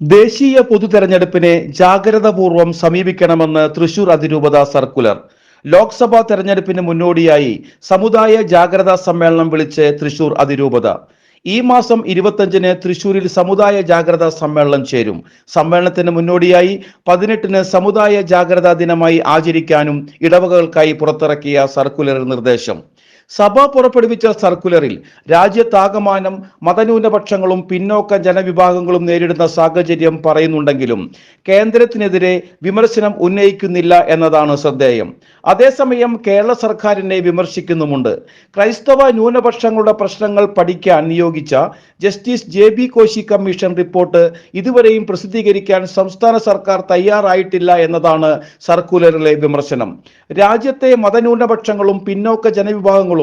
ദേശീയ പൊതു തെരഞ്ഞെടുപ്പിനെ ജാഗ്രതപൂർവം സമീപിക്കണമെന്ന് തൃശൂർ അതിരൂപത സർക്കുലർ. ലോക്സഭാ തെരഞ്ഞെടുപ്പിന് മുന്നോടിയായി സമുദായ ജാഗ്രതാ സമ്മേളനം വിളിച്ച് തൃശൂർ അതിരൂപത. ഈ മാസം ഇരുപത്തഞ്ചിന് തൃശൂരിൽ സമുദായ ജാഗ്രതാ സമ്മേളനം ചേരും. സമ്മേളനത്തിന് മുന്നോടിയായി പതിനെട്ടിന് സമുദായ ജാഗ്രതാ ദിനമായി ആചരിക്കാനും ഇടവകകൾക്കായി പുറത്തിറക്കിയ സർക്കുലർ നിർദ്ദേശം. സഭ പുറപ്പെടുവിച്ച സർക്കുലറിൽ രാജ്യത്താകമാനം മതന്യൂനപക്ഷങ്ങളും പിന്നോക്ക ജനവിഭാഗങ്ങളും നേരിടുന്ന സാഹചര്യം പറയുന്നുണ്ടെങ്കിലും കേന്ദ്രത്തിനെതിരെ വിമർശനം ഉന്നയിക്കുന്നില്ല എന്നതാണ് ശ്രദ്ധേയം. അതേസമയം കേരള സർക്കാരിനെ വിമർശിക്കുന്നുമുണ്ട്. ക്രൈസ്തവ ന്യൂനപക്ഷങ്ങളുടെ പ്രശ്നങ്ങൾ പഠിക്കാൻ നിയോഗിച്ച justice J B Koshy commission report ഇതുവരെയും പ്രസിദ്ധീകരിക്കാൻ സംസ്ഥാന സർക്കാർ തയ്യാറായിട്ടില്ല എന്നതാണ് സർക്കുലറിലെ വിമർശനം. രാജ്യത്തെ മതന്യൂനപക്ഷങ്ങളും പിന്നോക്ക ജനവിഭാഗങ്ങളും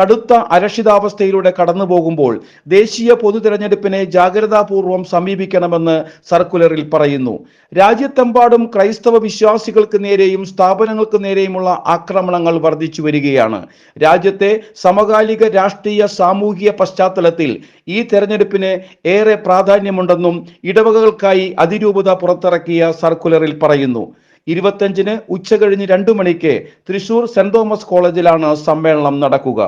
കടുത്ത അരക്ഷിതാവസ്ഥയിലൂടെ കടന്നു പോകുമ്പോൾ ദേശീയ പൊതു തെരഞ്ഞെടുപ്പിനെ ജാഗ്രതാപൂർവം സമീപിക്കണമെന്ന് സർക്കുലറിൽ പറയുന്നു. രാജ്യത്തെമ്പാടും ക്രൈസ്തവ വിശ്വാസികൾക്ക് നേരെയും സ്ഥാപനങ്ങൾക്ക് നേരെയുമുള്ള ആക്രമണങ്ങൾ വർദ്ധിച്ചു വരികയാണ്. രാജ്യത്തെ സമകാലിക രാഷ്ട്രീയ സാമൂഹിക പശ്ചാത്തലത്തിൽ ഈ തെരഞ്ഞെടുപ്പിന് ഏറെ പ്രാധാന്യമുണ്ടെന്നും ഇടവകകൾക്കായി അതിരൂപത പുറത്തിറക്കിയ സർക്കുലറിൽ പറയുന്നു. ഇരുപത്തഞ്ചിന് ഉച്ചകഴിഞ്ഞ് രണ്ടു മണിക്ക് തൃശൂർ സെന്റ് തോമസ് കോളേജിലാണ് സമ്മേളനം നടക്കുക.